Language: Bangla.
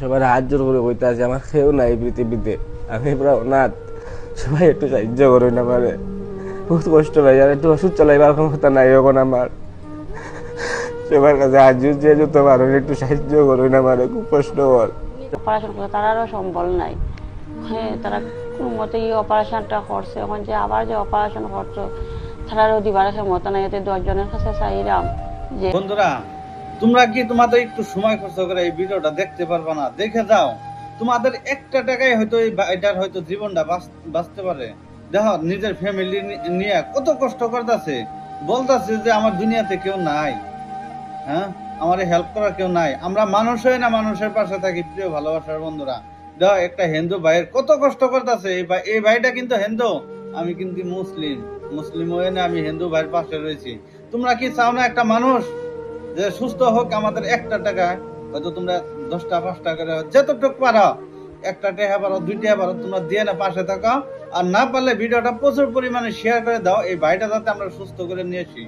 সবার হাত জোর করে কইতে আছে আমার কেউ নাই পৃথিবীতে। আমি পুরা অনাথ। সবাই একটু সাহায্য করুন আমারে। বহুত কষ্ট ভাই আর একটু ওষুধ চালাইবার ক্ষমতা নাই এখন আমার। সবার কাছে হাত জোর যে যত পারেন একটু সাহায্য করুন আমারে খুব কষ্ট হল অপারেশন করে তারারও সম্বল নাই। হ্যাঁ তারা কোনো মতে এই অপারেশনটা করছে। এখন যে আবার যে অপারেশন করছ তারারও দিবার ক্ষমতা নাই। এতে দশজনের কাছে চাইলাম যে বন্ধুরা তোমরা কি তোমাদের একটু সময় খরচ করে এই ভিডিওটা দেখতে পারবে না? দেখে যাও। তোমাদের একটা টাকায় হয়তো এই এটার হয়তো জীবনটা বাঁচ- বাঁচতে পারে। দেখো, নিজের ফ্যামিলি নিয়ে কত কষ্ট করতেছে। বলতেছে যে আমার দুনিয়াতে কেউ নাই। হ্যাঁ? আমার হেল্প করার কেউ নাই। আমরা মানুষ হই না, মানুষের পাশে থাকি। প্রিয় ভালোবাসার বন্ধুরা, দেখো, একটা হিন্দু ভাইয়ের কত কষ্ট করতেছে। এই ভাই এই ভাইটা কিন্তু হিন্দু। আমি কিন্তু মুসলিম। মুসলিম হয়ে না আমি হিন্দু ভাইয়ের পাশে রয়েছি। তোমরা কি চাও না একটা মানুষ? যে সুস্থ হোক, আমাদের একটা টাকা, হয়তো তোমরা দশটা, পাঁচটা করে যতটুক পারো, একটা টাকা পারো, দুই টাকা পারো, তোমরা দিয়ে না, পাশে থাকো। আর না পারলে ভিডিওটা প্রচুর পরিমাণে শেয়ার করে দাও, এই ভাইটা যাতে আমরা সুস্থ করে নিয়েছি।